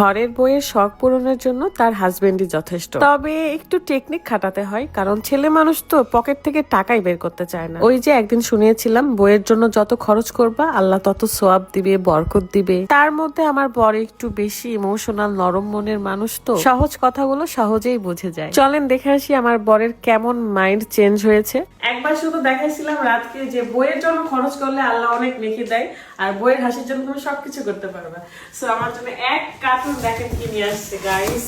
ঘরের বইয়ের শখ পূরণের জন্য তার হাজবেন্ডই যথেষ্ট। তবে একটু টেকনিক খাটাতে হয়, কারণ ছেলে মানুষ তো পকেট থেকে টাকাই বের করতে চায় না। ওই যে একদিন শুনিয়েছিলাম, বইয়ের জন্য যত খরচ করবা, আল্লাহ তত সোয়াব দিবে, বরকত দিবে। তার মধ্যে আমার বর একটু বেশি ইমোশনাল নরম মনের মানুষ তো। সহজ কথাগুলো সহজেই বুঝে যায়। চলেন দেখে আসি আমার বরের কেমন মাইন্ড চেঞ্জ হয়েছে। একবার শুধু দেখাইছিলাম রাতকে যে বইয়ের জন্য খরচ করলে আল্লাহ অনেক নেকি দেয়, আর বইয়ের হাসির জন্য তুমি সবকিছু করতে পারবে। সো আমার জন্য এক কার্টুন কি নিয়ে আসছে গাইস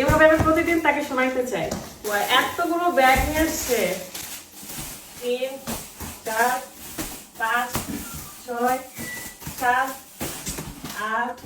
এভাবে আমি প্রতিদিন তাকে শোনাইতে চাই। এতগুলো ব্যাগ নিয়ে আসছে। তিন, চার, পাঁচ, ছয়, সাত, আট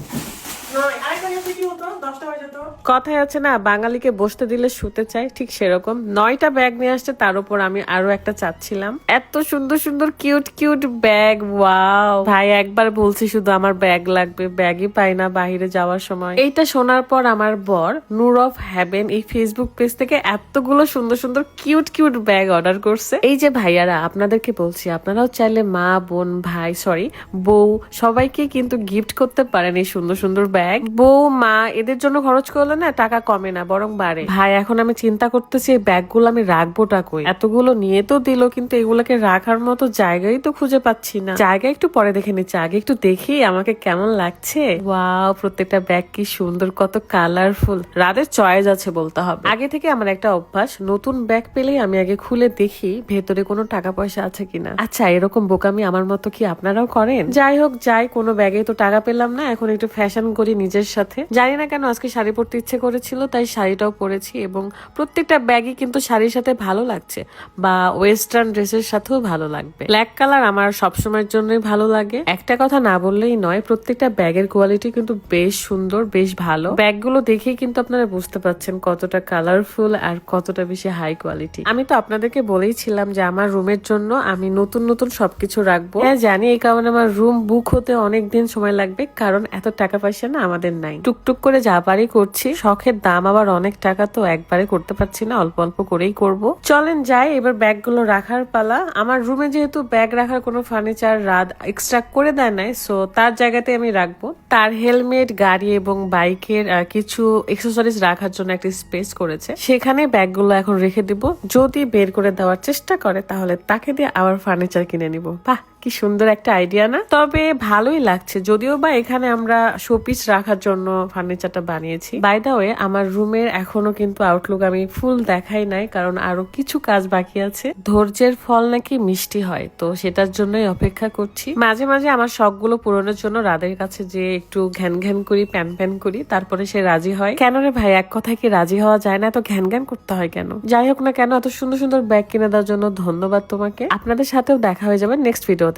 কথায় আছে না, বাঙালিকে বসতে দিলে শুতে চাই, ঠিক সেরকম। নয়টা ব্যাগ নিয়ে আসছে, তার উপর আমি আরও একটা চাচ্ছিলাম। এত সুন্দর সুন্দর, কিউট কিউট ব্যাগ, ওয়াও। ভাই, একবার বলছি শুধু আমার ব্যাগ লাগবে, ব্যাগই পাই না বাইরে যাওয়ার সময়। এইটা শোনার পর আমার বর, নূর অফ হ্যাভেন এই ফেসবুক পেজ থেকে এতগুলো সুন্দর সুন্দর, কিউট কিউট ব্যাগ অর্ডার করছে। এই যে ভাইয়ারা, আপনাদেরকে বলছি, আপনারাও চাইলে মা, বোন, ভাই সরি বউ, সবাইকে কিন্তু গিফট করতে পারেন এই সুন্দর সুন্দর ব্যাগ বউ মা এদের জন্য খরচ করলে না টাকা কমে না বরং বাড়ে। ভাই এখন আমি চিন্তা করতেছি এই ব্যাগগুলো আমি রাখবোটা কই? এতগুলো নিয়ে তো দিল কিন্তু এগুলোকে রাখার মতো জায়গাই তো খুঁজে পাচ্ছি না। জায়গা একটু পরে দেখে নিচ্ছি আগে একটু দেখি আমাকে কেমন লাগছে। ওয়াও প্রত্যেকটা ব্যাগ কি সুন্দর কত কালারফুল রাদের চয়েস আছে বলতে হবে। আগে থেকে আমার একটা অভ্যাস নতুন ব্যাগ পেলেই আমি আগে খুলে দেখি ভেতরে কোনো টাকা পয়সা আছে কিনা। আচ্ছা এরকম বোকামি আমার মতো কি আপনারাও করেন? যাই হোক যাই কোনো ব্যাগে তো টাকা পেলাম না এখন একটু ফ্যাশন করি। নিজের সাথে। জানি না কেন আজকে শাড়ি পরতে ইচ্ছে করেছিল, তাই শাড়িটাও পরেছি এবং প্রত্যেকটা ব্যাগই কিন্তু শাড়ির সাথে ভালো লাগছে বা ওয়েস্টার্ন ড্রেসের সাথেও ভালো লাগবে। ব্ল্যাক কালার আমার সবসময়ের জন্যই ভালো লাগে। একটা কথা না বললেই নয়, প্রত্যেকটা ব্যাগের কোয়ালিটি কিন্তু বেশ সুন্দর, বেশ ভালো। ব্যাগগুলো দেখেই কিন্তু আপনারা বুঝতে পারছেন কতটা কালারফুল আর কতটা বেশি হাই কোয়ালিটি। আমি তো আপনাদেরকে বলেইছিলাম যে আমার রুমের জন্য আমি নতুন নতুন সবকিছু রাখব। হ্যাঁ জানি এই কারণে আমার রুম বুক হতে অনেক দিন সময় লাগবে, কারণ এত টাকা পয়সা না আমাদের নাই। টুকটুক করে যা পারি করছি। শখের দাম আবার অনেক টাকা তো একবারে করতে পারছি না, অল্প অল্প করেই করব। চলেন যাই, এবার ব্যাগগুলো রাখার পালা। আমার রুমে যেহেতু ব্যাগ রাখার কোনো ফার্নিচার রাত এক্সট্রা করে দেয় নাই সো তার জায়গাতে আমি রাখব। তার হেলমেট গাড়ি এবং বাইকের কিছু এক্সেসরিজ রাখার জন্য একটা স্পেস করেছে। সেখানে ব্যাগগুলো এখন রেখে দিব। যদি বের করে দেওয়ার চেষ্টা করে, তাহলে তাকে দিয়ে আবার ফার্নিচার কিনে নিব। বাহ! কি সুন্দর একটা আইডিয়া না? তবে ভালোই লাগছে। যদিও বা এখানে আমরা শোপিস রাখার জন্য ফার্নিচারটা বানিয়েছি। বাই দা ওয়ে আমার রুমের এখনও কিন্তু আউটলুক আমি ফুল দেখাই নাই, কারণ আরও কিছু কাজ বাকি আছে। ধৈর্যের ফল নাকি মিষ্টি হয়, তো সেটার জন্যই অপেক্ষা করছি। মাঝে মাঝে আমার শখগুলো পূরণের জন্য রাদের কাছে যে একটু ঘ্যান ঘ্যান করি, প্যান প্যান করি, তারপরে সে রাজি হয়। কেন রে ভাই, এক কথায় কি রাজি হওয়া যায় না? এত ঘ্যান ঘ্যান করতে হয় কেন? যাই হোক না কেন, এত সুন্দর সুন্দর ব্যাগ কিনে দেওয়ার জন্য ধন্যবাদ তোমাকে। আপনাদের সাথেও দেখা হয়ে যাবে নেক্সট ভিডিওতে